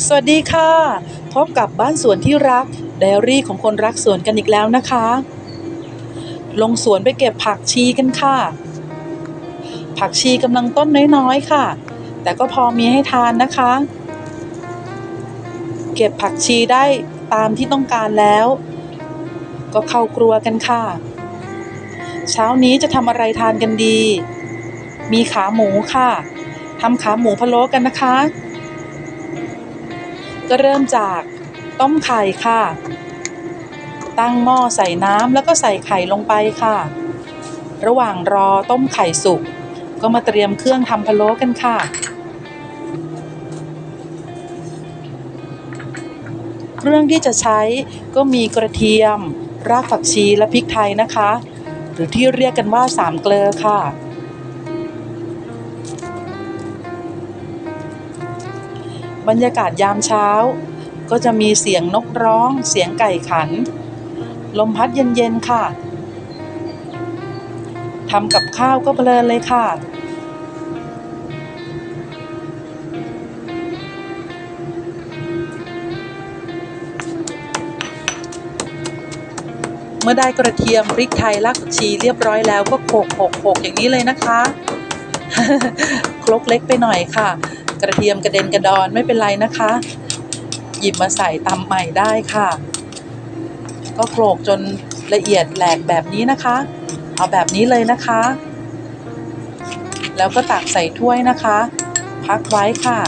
สวัสดีค่ะ พบกับบ้านสวนที่รักไดอารี่ของคนรักสวนกันอีกแล้วนะคะ ลงสวนไปเก็บผักชีกันค่ะ ผักชีกำลังต้นน้อยๆค่ะ แต่ก็พอมีให้ทานนะคะ เก็บผักชีได้ตามที่ต้องการแล้ว ก็เข้าครัวกันค่ะ เช้านี้จะทำอะไรทานกันดี มีขาหมูค่ะทำขาหมูพะโล้กันนะคะ ก็เริ่มจากต้มไข่ค่ะ ตั้งหม้อใส่น้ำแล้วก็ใส่ไข่ลงไปค่ะ ระหว่างรอต้มไข่สุก ก็มาเตรียมเครื่องทำพะโล้กันค่ะ เครื่องที่จะใช้ก็มีกระเทียม รากผักชีและพริกไทยนะคะ หรือที่เรียกกันว่าสามเกลือค่ะ บรรยากาศยามเช้า ก็จะมีเสียงนกร้อง เสียงไก่ขัน ลมพัดเย็นๆค่ะทำกับข้าวก็เพลินเลยค่ะ เมื่อได้กระเทียมพริกไทยรากผักชีเรียบร้อยแล้วก็โขกโขกโขกอย่างนี้เลยนะคะ ครกเล็กไปหน่อยค่ะ กระเทียมกระเด็นกระดอนไม่เป็นไรนะคะ หยิบมาใส่ตำใหม่ได้ค่ะ ก็โขลกจนละเอียดแหลกแบบนี้นะคะ เอาแบบนี้เลยนะคะ แล้วก็ตักใส่ถ้วยนะคะ พักไว้ค่ะ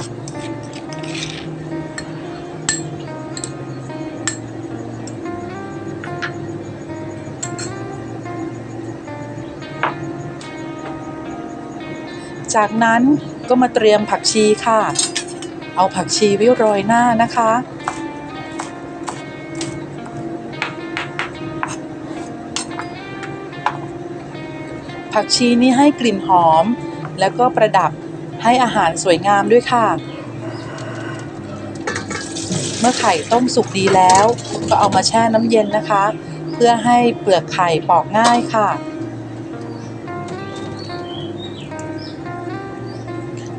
จากนั้น ก็มาเตรียมผักชีค่ะ เอาผักชีไว้โรยหน้านะคะ ผักชีนี่ให้กลิ่นหอม แล้วก็ประดับให้อาหารสวยงามด้วยค่ะ เมื่อไข่ต้มสุกดีแล้ว ก็เอามาแช่น้ำเย็นนะคะ เพื่อให้เปลือกไข่ปอกง่ายค่ะ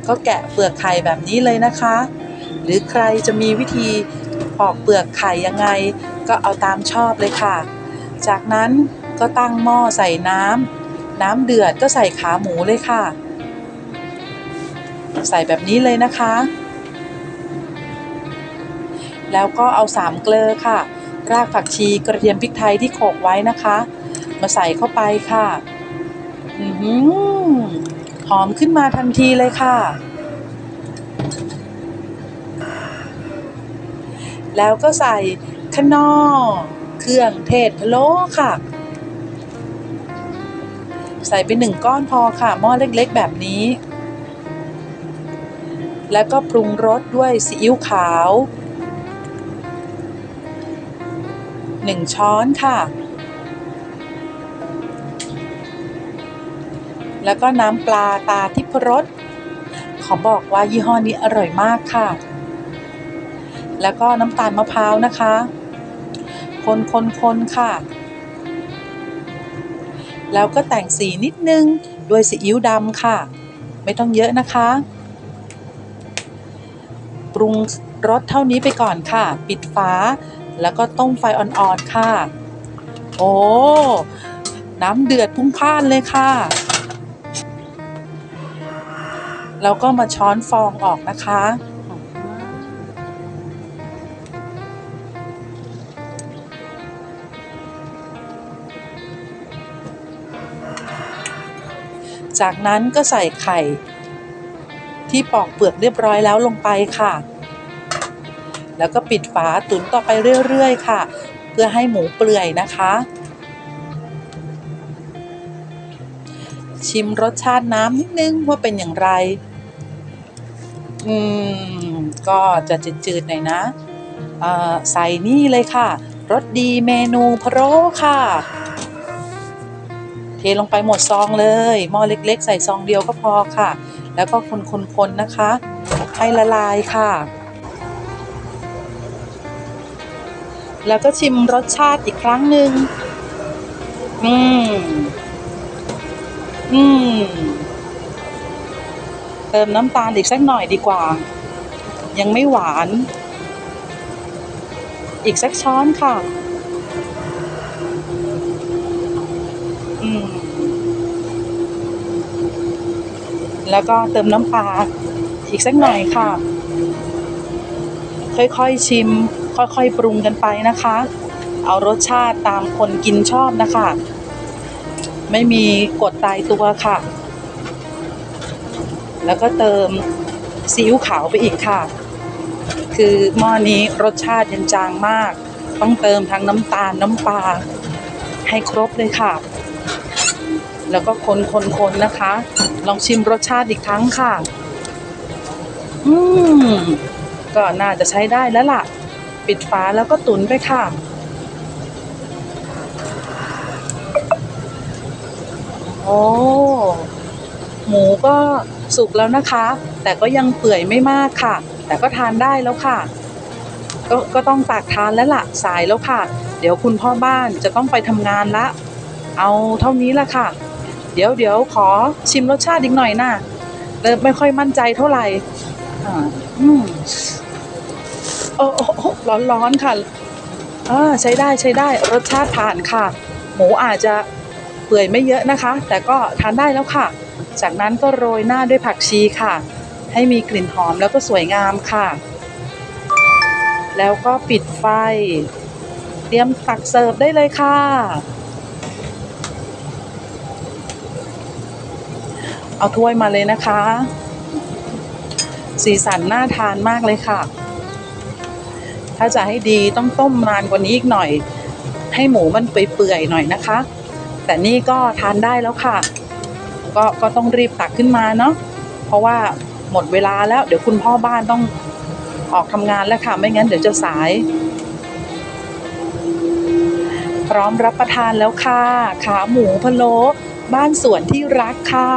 ก็แกะเปลือกไข่แบบนี้เลยนะคะ หรือใครจะมีวิธีปอกเปลือกไข่ยังไง ก็เอาตามชอบเลยค่ะ จากนั้นก็ตั้งหม้อใส่น้ำน้ำเดือดก็ใส่ขาหมูเลยค่ะ ใส่แบบนี้เลยนะคะ แล้วก็เอาสามเกลือค่ะ รากผักชีกระเทียมพริกไทยที่โขกไว้นะคะ มาใส่เข้าไปค่ะ อือหือ หอมขึ้นมาทันทีเลยค่ะ แล้วก็ใส่ขนอเครื่องเทศพะโล้ค่ะ ใส่ไปหนึ่งก้อนพอค่ะ หม้อเล็กๆแบบนี้ แล้วก็ปรุงรสด้วยซีอิ๊วขาวหนึ่งช้อนค่ะ แล้วก็น้ำปลาตาทิพรสขอบอกว่ายี่ห้อนี้อร่อยมากค่ะ แล้วก็น้ำตาลมะพร้าวนะคะ คนคนคนค่ะ แล้วก็แต่งสีนิดนึงด้วยซีอิ๊วดำค่ะ ไม่ต้องเยอะนะคะ ปรุงรสเท่านี้ไปก่อนค่ะ ปิดฝาแล้วก็ต้มไฟอ่อนๆค่ะ โอ้ น้ำเดือดพุ่งพ่านเลยค่ะ แล้วก็มาช้อนฟองออกนะคะ จากนั้นก็ใส่ไข่ ที่ปอกเปลือกเรียบร้อยแล้วลงไปค่ะ แล้วก็ปิดฝาตุ๋นต่อไปเรื่อยๆ ค่ะ เพื่อให้หมูเปื่อยนะคะชิมรสชาติน้ำนิดนึงว่าเป็นอย่างไร อืม ก็จะจืดๆหน่อยนะใส่นี่เลยค่ะรสดีเมนูพะโล้ค่ะ เทลงไปหมดซองเลยหม้อเล็กๆ ใส่ซองเดียวก็พอค่ะ แล้วก็คนๆๆนะคะ ให้ละลายค่ะ แล้วก็ชิมรสชาติอีกครั้งหนึ่งอืม อืม ติมน้ำตาลอีกสักหน่อยดีกว่า ยังไม่หวาน อีกสักช้อนค่ะ อืม แล้วก็เติมน้ำปลาอีกสักหน่อยค่ะ ค่อยๆชิม ค่อยๆปรุงกันไปนะคะ เอารสชาติตามคนกินชอบนะคะ ไม่มีกฎตายตัวค่ะ แล้วก็เติมซีอิ๊วขาวไปอีกค่ะ คือหม้อนี้รสชาติยังจางมาก ต้องเติมทั้งน้ำตาลน้ำปลาให้ครบเลยค่ะ แล้วก็คนๆๆนะคะ ลองชิมรสชาติอีกครั้งค่ะ อืม ก็น่าจะใช้ได้แล้วล่ะ ปิดฝาแล้วก็ตุ๋นไปค่ะโอ้หมูก็ สุกแล้วนะคะ แต่ก็ยังเปื่อยไม่มากค่ะ แต่ก็ทานได้แล้วค่ะก็ก็ต้องตักทานแล้วล่ะสายแล้วค่ะ เดี๋ยวคุณพ่อบ้านจะต้องไปทำงานละ เอาเท่านี้ละค่ะ เดี๋ยวเดี๋ยวขอชิมรสชาติอีกหน่อยนะเริ่มไม่ค่อยมั่นใจเท่าไหร่อืมโอ้โอโอ้ร้อนร้อนๆค่ะอ่าใช้ได้ใช้ได้รสชาติผ่านค่ะ หมูอาจจะเปื่อยไม่เยอะนะคะ แต่ก็ทานได้แล้วค่ะ จากนั้นก็โรยหน้าด้วยผักชีค่ะ ให้มีกลิ่นหอมแล้วก็สวยงามค่ะ แล้วก็ปิดไฟ เตรียมตักเสิร์ฟได้เลยค่ะ เอาถ้วยมาเลยนะคะ สีสันน่าทานมากเลยค่ะ ถ้าจะให้ดีต้องต้มนานกว่านี้อีกหน่อย ให้หมูมันเปื่อยๆหน่อยนะคะ แต่นี่ก็ทานได้แล้วค่ะ ก็ก็ต้องรีบตักขึ้นมาเนาะเพราะว่าหมดเวลาแล้ว เดี๋ยวคุณพ่อบ้านต้องออกทำงานแล้วค่ะ ไม่งั้นเดี๋ยวจะสาย พร้อมรับประทานแล้วค่ะ ขาหมูพะโล้บ้านสวนที่รักค่ะ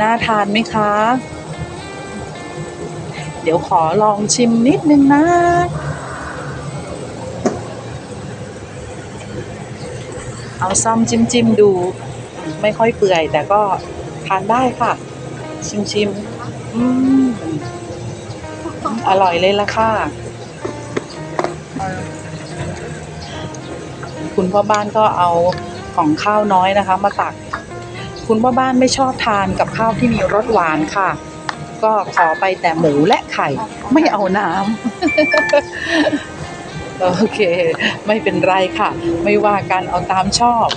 น่าทานไหมคะ เดี๋ยวขอลองชิมนิดนึงนะเอาซ่อมจิ้มจิ้มดู ไม่ค่อยเปื่อย แต่ก็ทานได้ค่ะ ชิมชิมๆอืมอร่อยเลยละค่ะ คุณพ่อบ้านก็เอาของข้าวน้อยนะคะ มาตัก คุณพ่อบ้านไม่ชอบทานกับข้าวที่มีรสหวานค่ะ ก็ขอไปแต่หมูและไข่ ไม่เอาน้ำ โอเค ไม่เป็นไรค่ะ ไม่ว่ากันเอาตามชอบ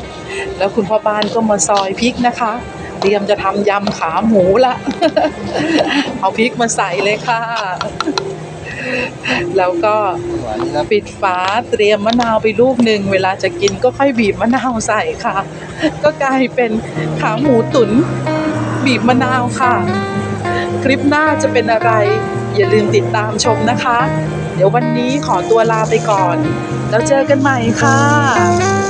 แล้วคุณพ่อบ้านก็มาซอยพริกนะคะ เตรียมจะทำยำขาหมูละ เอาพริกมาใส่เลยค่ะ แล้วก็ปิดฝาเตรียมมะนาวไปลูกหนึ่งเวลาจะกินก็ค่อยบีบมะนาวใส่ค่ะ ก็กลายเป็นขาหมูตุ๋นบีบมะนาวค่ะ คลิปหน้าจะเป็นอะไร อย่าลืมติดตามชมนะคะ เดี๋ยววันนี้ขอตัวลาไปก่อน แล้วเจอกันใหม่ค่ะ